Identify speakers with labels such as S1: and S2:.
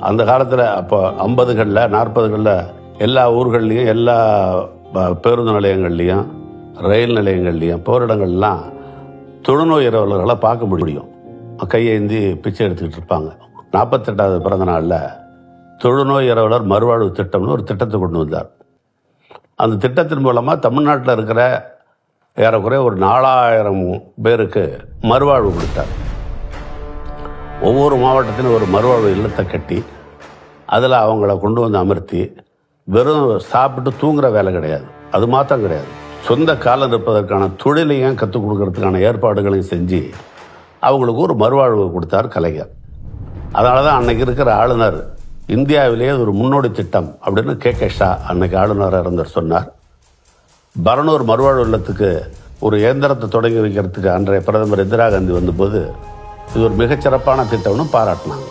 S1: அந்த காலத்தில் அப்போ ஐம்பதுகளில் நாற்பதுகளில் எல்லா ஊர்கள்லேயும் எல்லா பேருந்து நிலையங்கள்லேயும் ரயில் நிலையங்கள்லேயும் போரிடங்கள்லாம் தொழுநோய் இரவலர்களை பார்க்க முடியும். கையேந்தி பிச்சை எடுத்துக்கிட்டு இருப்பாங்க. நாற்பத்தெட்டாவது பிறந்த நாளில் தொழுநோய் இரவலர் மறுவாழ்வு திட்டம்னு ஒரு திட்டத்தை கொண்டு வந்தார். அந்த திட்டத்தின் மூலமாக தமிழ்நாட்டில் இருக்கிற ஏறக்குறைய ஒரு நாலாயிரம் பேருக்கு மறுவாழ்வு கொடுத்தார். ஒவ்வொரு மாவட்டத்திலும் ஒரு மறுவாழ்வு இல்லத்தை கட்டி அதில் அவங்கள கொண்டு வந்து அமர்த்தி வெறும் சாப்பிட்டு தூங்குற வேலை கிடையாது. அது மாத்திரம் கிடையாது. சொந்த காலம் இருப்பதற்கான தொழிலையும் கற்றுக் கொடுக்கறதுக்கான ஏற்பாடுகளையும் செஞ்சு அவங்களுக்கு ஒரு மறுவாழ்வு கொடுத்தார் கலைஞர். அதனால தான் அன்னைக்கு இருக்கிற ஆளுநர் இந்தியாவிலேயே ஒரு முன்னோடி திட்டம் அப்படின்னு கே. கே. ஷா அன்னைக்கு ஆளுநராக இருந்தவர் சொன்னார். பரனூர் மறுவாழ்வு இல்லத்துக்கு ஒரு இயந்திரத்தை தொடங்கி வைக்கிறதுக்கு அன்றைய பிரதமர் இந்திரா காந்தி வந்தபோது இது ஒரு மிகச்சிறப்பான திட்டம்னு பாராட்டினாங்க.